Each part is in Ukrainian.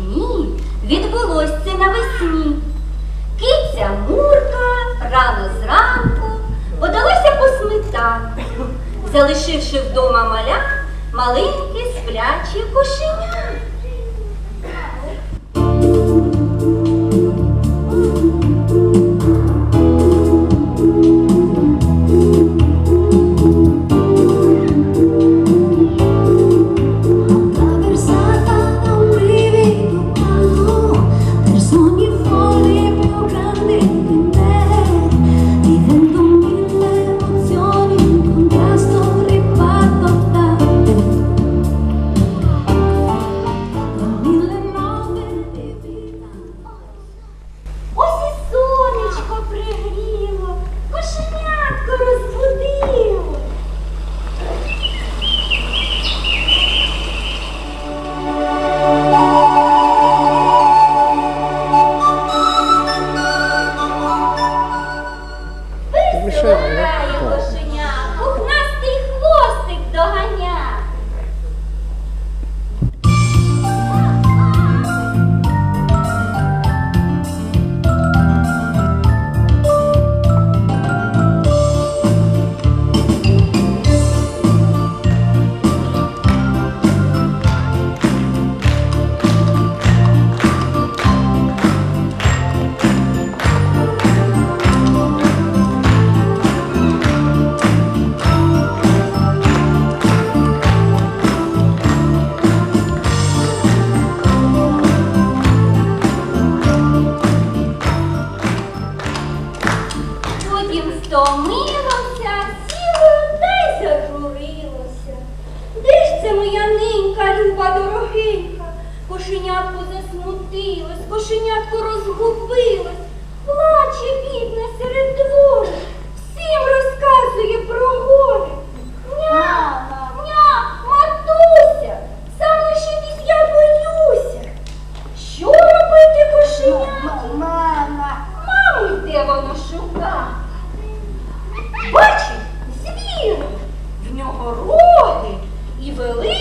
дні відбулось це навесні. Киця Мурка рано зранку подалася по сметанку, залишивши вдома маля маленькі сплячі кошеня. believe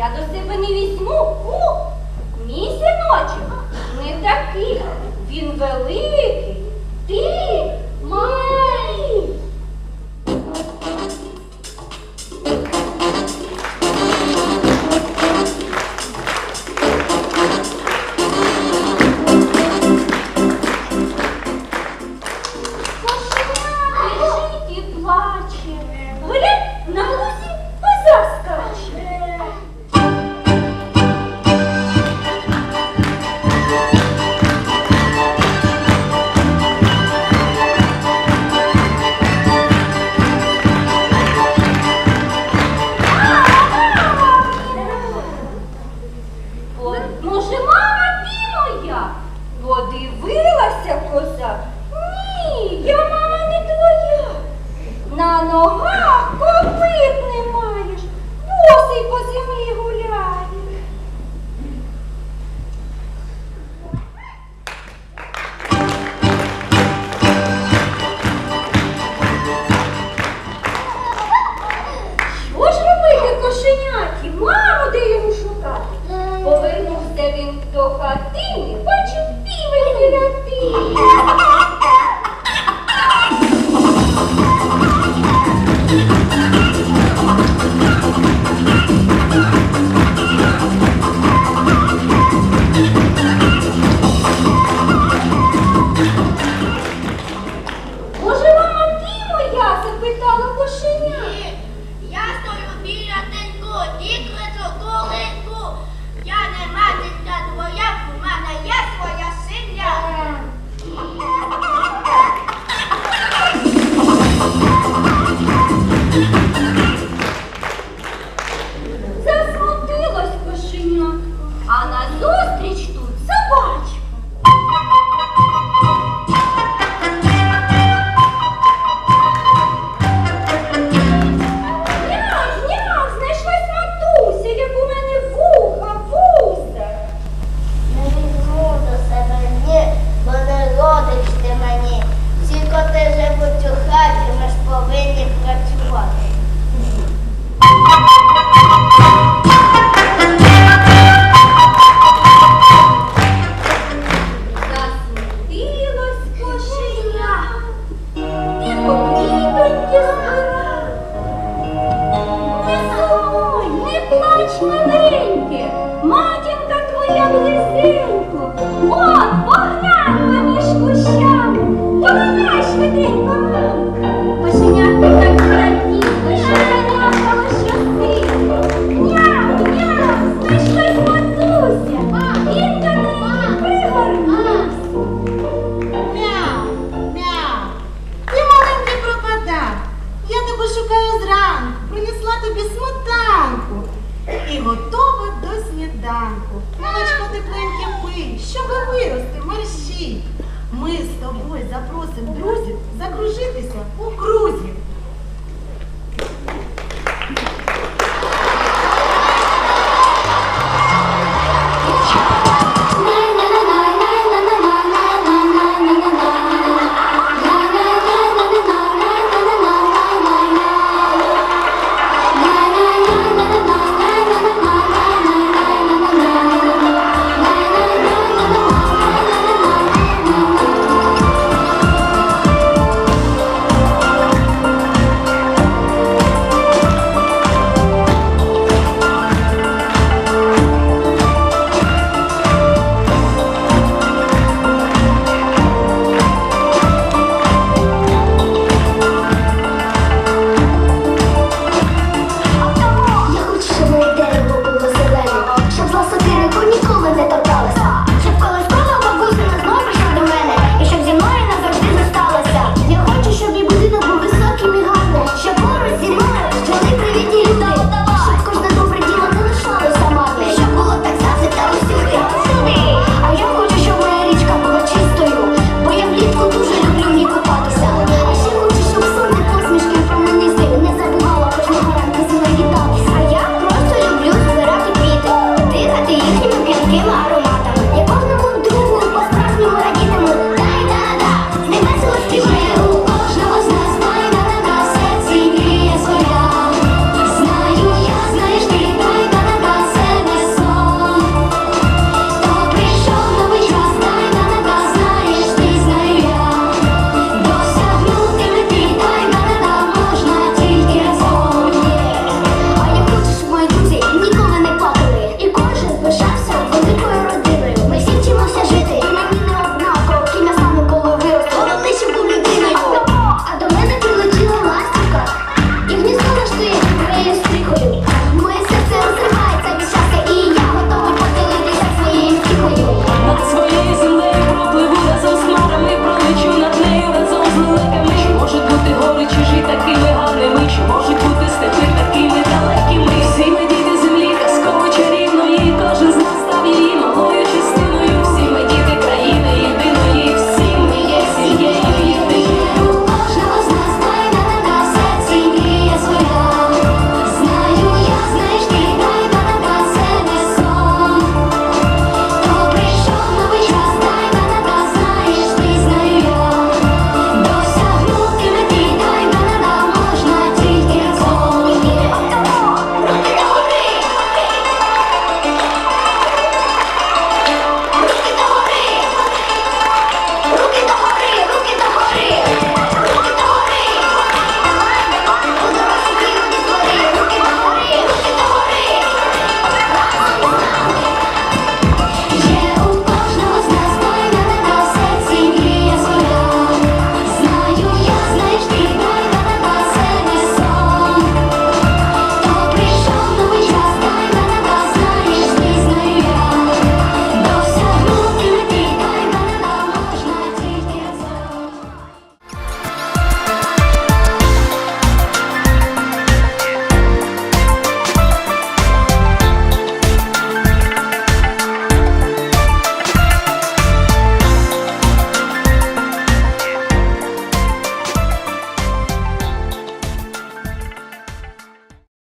Я до себе не візьму. У, місяночок не такий. Він великий.